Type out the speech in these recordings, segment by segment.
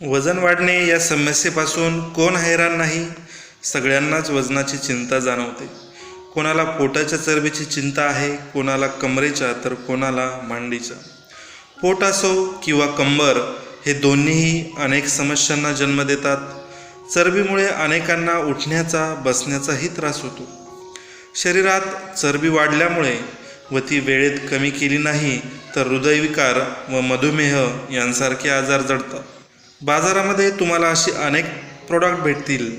वजन वाढणे या समस्येपासून कोण हैराण नाही? सगळ्यांनाच वजनाची चिंता जाणवते. कोणाला पोटाच्या चरबीची चिंता आहे कोणाला कमरेच्या तर कोणाला मांडीच्या. पोट असो किंवा कंबर हे दोन्हीही अनेक समस्यांना जन्म देतात. चरबीमुळे अनेकांना उठण्याचा बसण्याचाही त्रास होतो. शरीरात चरबी वाढल्यामुळे व ती वेळेत कमी केली नाही तर हृदयविकार व मधुमेह यांसारखे आजार जडतात. बाजारामध्ये तुम्हाला अशी अनेक प्रॉडक्ट भेटतील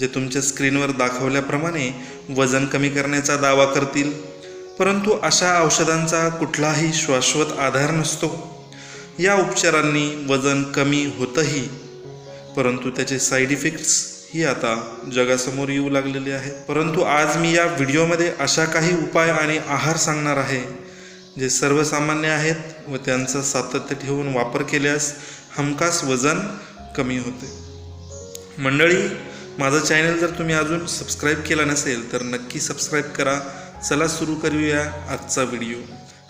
जे तुमच्या स्क्रीनवर दाखवल्याप्रमाणे वजन कमी करण्याचा दावा करतील. परंतु अशा औषधांचा कुठलाही शाश्वत आधार नसतो. या उपचारांनी वजन कमी होतंही परंतु त्याचे साईड इफेक्ट्स ही आता जगासमोर येऊ लागलेले आहेत. परंतु आज मी या व्हिडिओमध्ये अशा काही उपाय आणि आहार सांगणार आहे. जे सर्वसामान्य आहेत व त्यांचा सातत्य ठेवून वापर केल्यास हमखास वजन कमी होते. मंडळी माझं चॅनल जर तुम्ही अजून सबस्क्राईब केला नसेल तर नक्की सबस्क्राईब करा. चला सुरू करूया आजचा व्हिडिओ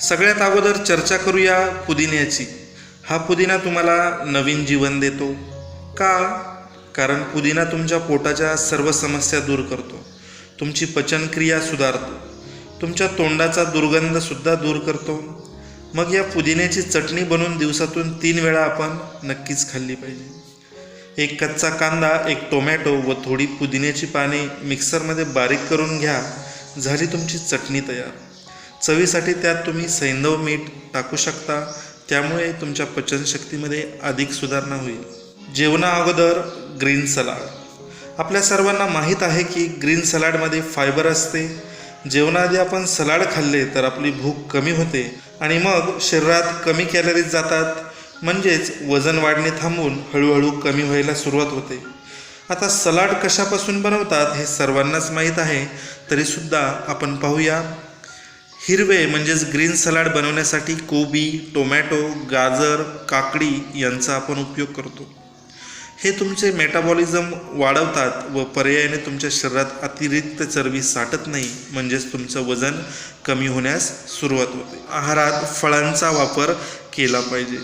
सगळ्यात अगोदर चर्चा करूया पुदिन्याची. हा पुदिना तुम्हाला नवीन जीवन देतो. का? कारण पुदिना तुमच्या पोटाच्या सर्व समस्या दूर करतो. तुमची पचनक्रिया सुधारतो. तुमच्या तोंडाचा दुर्गंधसुद्धा दूर करतो. मग या पुदिन्याची चटणी बनवून दिवसातून तीन वेळा आपण नक्कीच खाल्ली पाहिजे. एक कच्चा कांदा एक टोमॅटो व थोडी पुदिन्याची पाने मिक्सरमध्ये बारीक करून घ्या. झाली तुमची चटणी तयार. चवीसाठी त्यात तुम्ही सैंधव मीठ टाकू शकता. त्यामुळे तुमच्या पचनशक्तीमध्ये अधिक सुधारणा होईल. जेवणा अगोदर ग्रीन सलाड. आपल्या सर्वांना माहीत आहे की ग्रीन सलाडमध्ये फायबर असते. जेवणाआधी आपण सलाड खाल्ले तर आपली भूक कमी होते आणि मग शरीरात कमी कॅलरीज जातात. म्हणजेच वजन वाढणे थांबून हळूहळू कमी व्हायला सुरुवात होते. आता सलाड कशापासून बनवतात हे सर्वांनाच माहीत आहे. तरीसुद्धा आपण पाहूया. हिरवे म्हणजेच ग्रीन सलाड बनवण्यासाठी कोबी टोमॅटो गाजर काकडी यांचा आपण उपयोग करतो. हे तुमचे मेटाबॉलिझम वाढवतात व पर्यायाने तुमच्या शरीरात अतिरिक्त चरबी साठत नाही म्हणजेच तुमचं वजन कमी होण्यास सुरुवात होते. आहारात फळांचा वापर केला पाहिजे.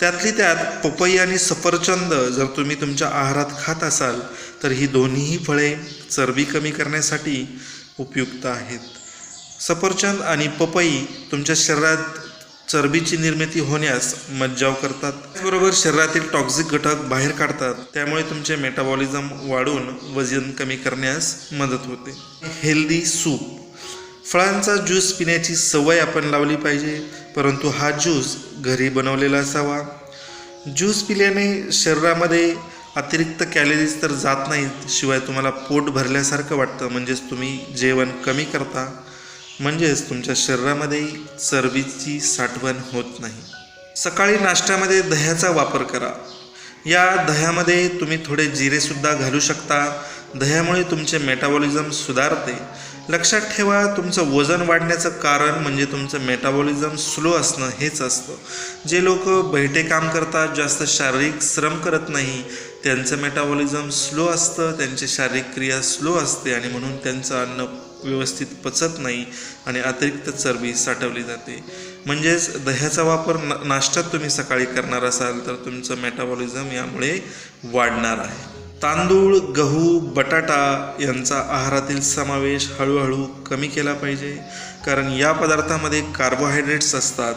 त्यातली त्यात पपई आणि सफरचंद जर तुम्ही तुमच्या आहारात खात असाल तर ही दोन्हीही फळे चरबी कमी करण्यासाठी उपयुक्त आहेत. सफरचंद आणि पपई तुमच्या शरीरात चरबीची निर्मिती होण्यास मज्जाव करतात. त्याचबरोबर शरीरातील टॉक्झिक घटक बाहेर काढतात. त्यामुळे तुमचे मेटाबॉलिझम वाढून वजन कमी करण्यास मदत होते. हेल्दी सूप फळांचा ज्यूस पिण्याची सवय आपण लावली पाहिजे परंतु हा ज्यूस घरी बनवलेला असावा. ज्यूस पिल्याने शरीरामध्ये अतिरिक्त कॅलरीज तर जात नाहीत शिवाय तुम्हाला पोट भरल्यासारखं वाटतं. म्हणजेच तुम्ही जेवण कमी करता. म्हणजेच तुमच्या शरीरामध्ये चरबीची साठवण होत नाही. सकाळी नाश्त्यामध्ये दह्याचा वापर करा. या दह्यामध्ये तुम्ही थोडे जिरेसुद्धा घालू शकता. दह्यामुळे तुमचे मेटाबॉलिझम सुधारते. लक्षात ठेवा तुमचं वजन वाढण्याचं कारण म्हणजे तुमचं मेटाबॉलिझम स्लो असणं हेच असतं. जे लोक बैठे काम करतात जास्त शारीरिक श्रम करत नाही त्यांचं मेटाबॉलिझम स्लो असतं त्यांची शारीरिक क्रिया स्लो असते आणि म्हणून त्यांचं अन्न व्यवस्थित पचत नाही आणि अतिरिक्त चरबी साठवली जाते. म्हणजेच दह्याचा वापर न नाश्त्यात तुम्ही सकाळी करणार असाल तर तुमचं मेटाबॉलिझम यामुळे वाढणार आहे. तांदूळ गहू बटाटा यांचा आहारातील समावेश हळूहळू कमी केला पाहिजे. कारण या पदार्थामध्ये कार्बोहायड्रेट्स असतात.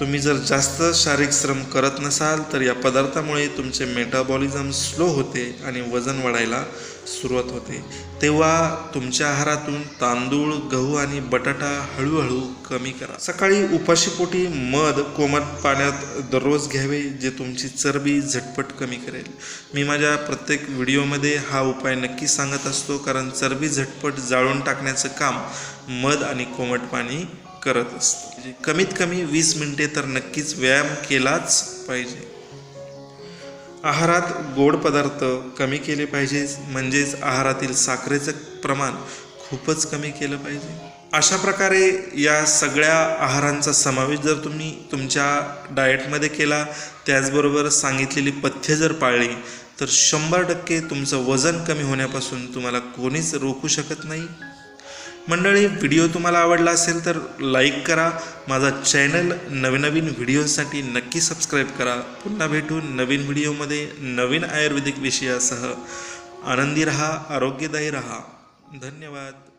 तुम्ही जर जास्त शारीरिक श्रम करत नसाल तर या पदार्थामुळे तुमचे मेटाबॉलिझम स्लो होते आणि वजन वाढायला सुरुवात होते. तेव्हा तुमच्या आहारातून तांदूळ गहू आणि बटाटा हळूहळू कमी करा. सकाळी उपाशीपोटी मध कोमट पाण्यात दररोज घ्यावे जे तुमची चरबी झटपट कमी करेल. मी माझ्या प्रत्येक व्हिडिओमध्ये हा उपाय नक्की सांगत असतो कारण चरबी झटपट जाळून टाकण्याचं काम मध आणि कोमट पाणी करत असतो. म्हणजे कमीत कमी वीस मिनटे तर नक्कीच व्यायाम केलाच पाहिजे. आहारात गोड पदार्थ कमी केले पाहिजे म्हणजेच आहारातील साखरेचं प्रमाण खूपच कमी केलं पाहिजे. अशा प्रकारे या सगळ्या आहारांचा समावेश जर तुम्ही तुमच्या डाएटमध्ये केला त्याचबरोबर सांगितलेली पथ्य जर पाळली तर शंभर टक्के तुमचं वजन कमी होण्यापासून तुम्हाला कोणीच रोखू शकत नाही. मंडळी व्हिडिओ तुम्हाला आवडला असेल तर लाईक करा. माझा चॅनल नवनवीन व्हिडिओसाठी नक्की सबस्क्राईब करा. पुन्हा भेटू नवीन व्हिडिओमध्ये नवीन आयुर्वेदिक विषयासह. आनंदी रहा आरोग्यदायी रहा. धन्यवाद.